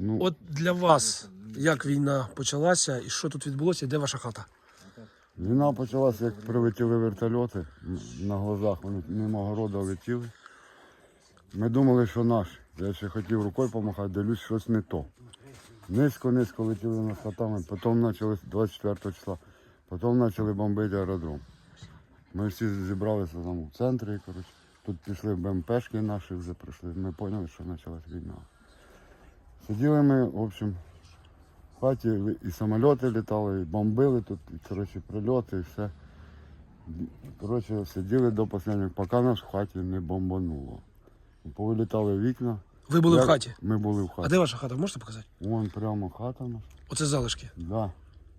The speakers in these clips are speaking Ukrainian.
Ну, От для вас, як війна почалася і що тут відбулося, і де ваша хата? Війна почалася, як прилетіли вертольоти на глазах, вони мимо города летіли. Ми думали, що наш. Я ще хотів рукою помахати, дивлюсь, щось не то. Низько-низько летіли над хатами, потім почали 24 числа, потім почали бомбити аеродром. Ми всі зібралися там у центрі, коротше. Тут пішли БМПшки наші вже прийшли. Ми зрозуміли, що почалась війна. Сиділи ми, в общем, в хаті і самоліти літали, і бомбили тут, і коротше, прильоти, і все. Коротше, сиділи до останнього, поки нас в хаті не бомбануло. Повилітали вікна. Ви були Я- в хаті. Ми були в хаті. А де ваша хата? Можете показати? Вон прямо хата наша. Оце залишки. Да.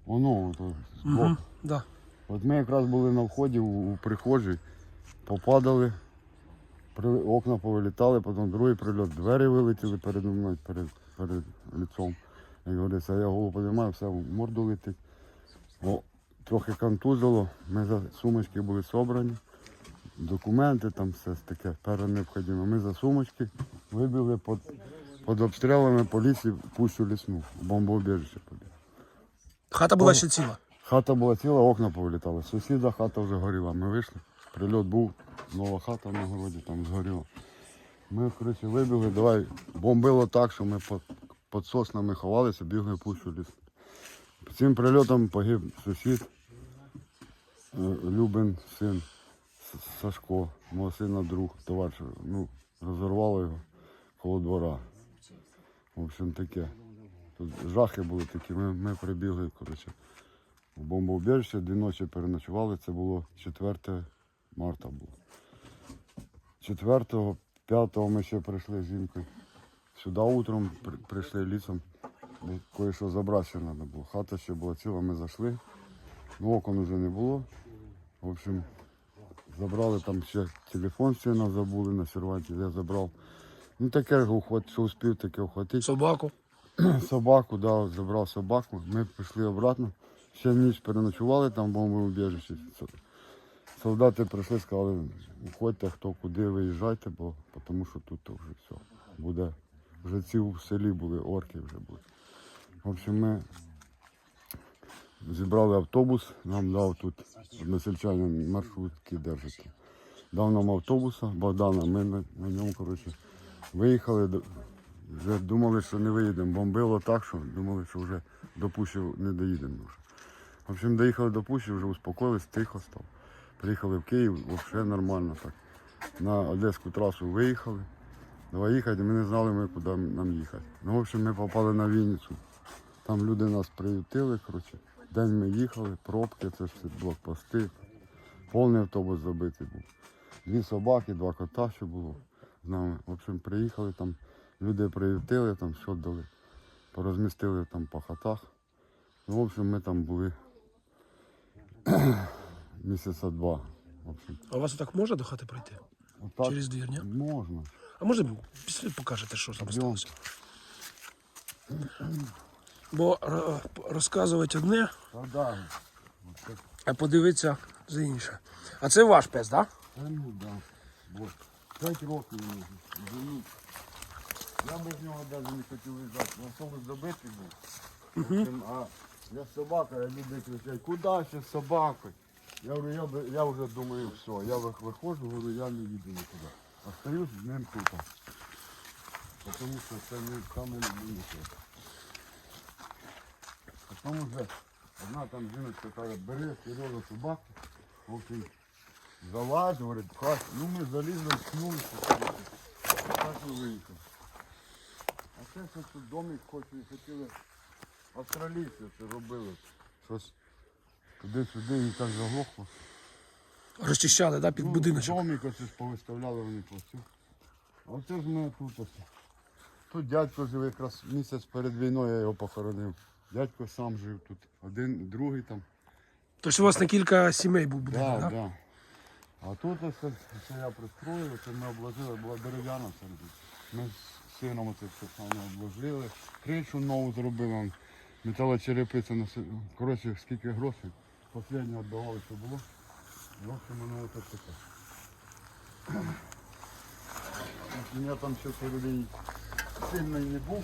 Воно, збоку. Угу. Да. От ми якраз були на вході у, у прихожій, попадали, при, окна повилітали, потім другий прильот, двері вилетіли перед мною, перед, перед лицом. Як говориться, я голову підіймаю, все в морду летить. О, трохи контузило, ми за сумочки були собрані, документи, там все таке перенеобхідне. Ми за сумочки вибігли під, під обстрілами поліції в пущу лісну, бомбоубіжище побіг. Хата була ще ціла. Хата була ціла, окна повилітали. Сусіда хата вже горіла. Ми вийшли. Прильот був, нова хата на городі там згоріла. Ми, коротше, вибігли, давай бомбило так, що ми під, соснами ховалися, бігли пущу ліс. Цим прильотом погиб сусід, е, Любин, син Сашко, мого сина друг, товариш. Ну, розірвало його коло двора. В общем, таке. Тут жахи були такі, ми, ми прибігли, коротше в бомбоубіжище, дві ночі переночували, це було 4 марта було. 4 5 ми ще прийшли з жінкою. Сюди утром при- прийшли лісом, бо кое-що забрати ще треба було. Хата ще була ціла, ми зайшли. Ну, окон вже не було. В общем, забрали там ще телефон сина забули на серванті, я забрав. Ну таке, ухват- що успів таке ухватити Собаку. собаку, да, забрав собаку. Ми пішли обратно. Ще ніч переночували там в бомбоубіжищі. Со- Солдати прийшли, сказали, уходьте, хто куди виїжджайте, бо тому що тут вже все. Буде. Вже ці в селі були, орки вже були. В общем, ми зібрали автобус, нам дав тут односельчанин маршрутки держить. Дав нам автобуса, Богдана, ми на, на ньому, коротше, виїхали. вже думали, що не виїдемо. Бомбило так, що думали, що вже до Пущі не доїдемо. Вже. В общем, доїхали до Пущі, вже успокоїлись, тихо став. Приїхали в Київ, взагалі нормально так. На Одеську трасу виїхали. Давай їхати, ми не знали, ми куди нам їхати. Ну, в общем, ми попали на Вінницю. Там люди нас приютили, коротше. День ми їхали, пробки, це все блокпости. Повний автобус забитий був. Дві собаки, два кота ще було з нами. В общем, приїхали там, люди приютили, там що дали. Порозмістили там по хатах. Ну, в общем, ми там були місяця два. В общем, А у вас так можна до хати пройти? отак Через двір, ні? можна. А може після покажете, що там Йдем. сталося? Бо розказувати одне, Та да. Оце а подивитися за інше. А це ваш пес, так? Та ну да. Вот. П'ять років вже. Я без нього навіть не хотів виїжджати. На автобус забитий був. А я собака, я люди кричать, куди ще з собакою? Я говорю, я, я вже думаю, все, я виходжу, говорю, я не їду нікуди. Остаюсь з ним тут. Тому що це не саме любиміше. Потім вже одна там жіночка каже, бери Сережа собаку, окей. Залазь, говорить, хай. Ну ми залізли, ткнулися. Так і виїхав. А це що тут домик хочуть, хотіли австралійці це робили. Щось туди-сюди і так заглохло. Розчищали, да, під Ну, будиночок. Домик оце ж повиставляли вони по всю. А оце ж ми тут ось. Тут дядько жив якраз місяць перед війною я його похоронив. Дядько сам жив тут. Один, другий там. Тобто у вас на кілька сімей був будинок, Да, так? да. А тут ось це, я пристроїв, це ми обложили, була дерев'яна середина. Ми з сином це все саме обложили. Кришу нову зробили, металочерепиця на Коротше, скільки грошей. Останнє віддавали, що було. В общем, ось таке. Ось У мене там ще середині сильний не нові було.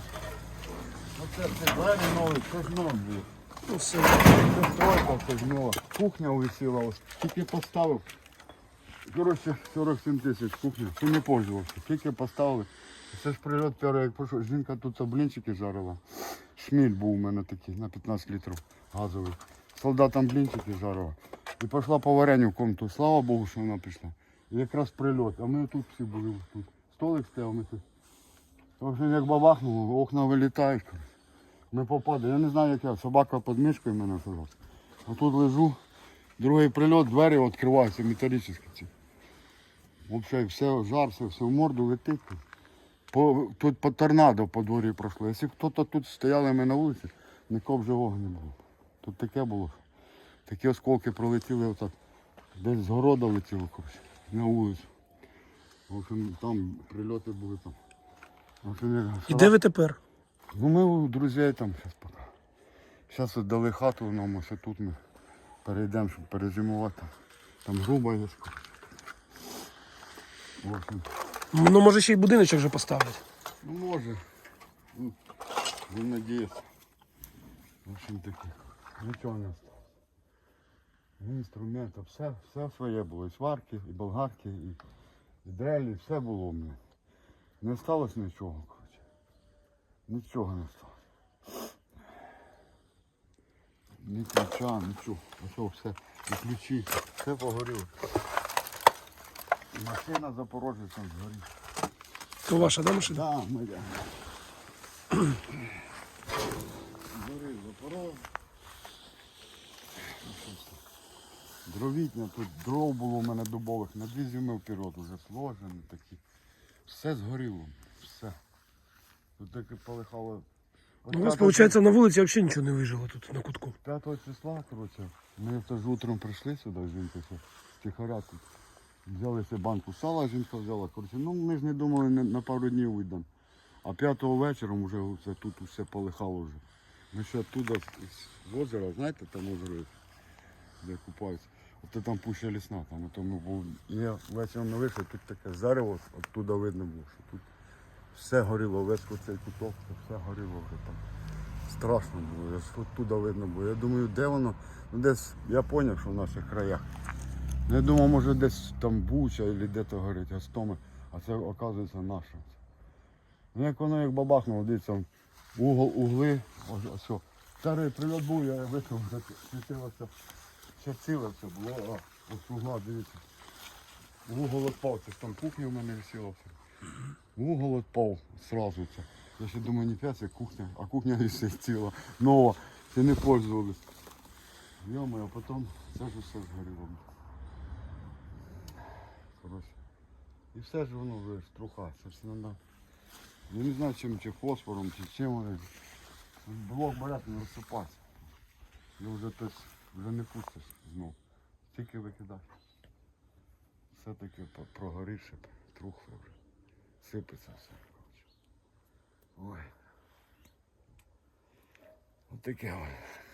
Ну, все. Це стройка, це ж нова. Кухня висіла, ось. Тільки поставив. Коротше, 47 тисяч кухня. Ти не пользувався. Тільки поставили. Це ж прильот перший, як пройшов. Жінка тут блінчики жарила. Шміль був у мене такий на 15 літрів газовий. Солдатам блінчики жарила. І пішла по варенню в комнату. Слава Богу, що вона пішла. І якраз прильот. А ми тут всі були. Тут. Столик стояв, ми тут. Общем, як бабахнуло, окна вилітають. Ми попали. Я не знаю, як я. Собака під мишкою мене сидить. А тут лежу. Другий прильот, двері відкриваються металічні ці. Взагалі все жарся, все в морду летить. По, тут по торнадо по дворі пройшло. Якщо хтось тут стояли ми на вулиці, нікого б живого не було. Тут таке було. Такі осколки пролетіли отак. Десь з города летіло коротше, на вулицю. В общем, там прильоти були там. В общем, я І де ви тепер? Ну ми у друзей там зараз поки. Зараз от дали хату нам, ось тут ми перейдемо, щоб перезимувати. Там грубо є. В общем, Ну, може, ще й будиночок вже поставлять. ну може. Ну, Будемо надіятися. В общем таки. Нічого не осталось. Ні інструментів, все, все своє було. І сварки, і болгарки, і, і дрелі, все було в мене. Не осталось нічого, коротше. Нічого не осталось. Ні ключа, нічого. Ось все, і ключі, все погоріло. Машина запорожця згоріла. То ваша, да, машина? Да, моя. Дровітня, тут дров було у мене дубових, на дві зими вперед вже сложені такі. Все згоріло, все. Тут таке полихало. Ну, у вас, виходить, на вулиці взагалі нічого не вижило тут на кутку. 5 числа, коротше, ми теж утром прийшли сюди, жінка ще тихоря тут. Взяли ще банку сала, жінка взяла. Коротше, ну ми ж не думали на, на пару днів вийдемо. А п'ятого вечором вже це, тут все полихало вже. Ми ще оттуда з озера, знаєте, там озеро, де купаються. От там пуща лісна, там ото ми був. Я вечором не вийшов, тут таке зарево, оттуда видно було, що тут все горіло, весь оцей куток, це все горіло вже там. Страшно було, оттуда видно було. Я думаю, де воно? Ну десь я зрозумів, що в наших краях. Ну, Я думав, може десь там Буча або де-то горить, Гостоми, а це оказується наше. Ну як воно як бабахнуло, дивіться, угол, угли, ось, ось. Старий прильот був, я вийшов, світилося, ще ціле все було, а ось угла, дивіться. Угол відпав, це ж там кухня в мене висіла все. Угол відпав сразу це. Я ще думаю, не п'ять, це кухня, а кухня висить ціла, нова, ще не пользувались. Йомо, а потім це ж все згоріло. Коротше. І все ж воно вже труха, це ж треба. Я не знаю чим, чи фосфором, чи чим. Блок болять не розсипатися. І вже тось вже не пустиш знов. Тільки викидай. Все-таки прогоріше, трухло вже. Сипеться все. Ой. Отаке ось.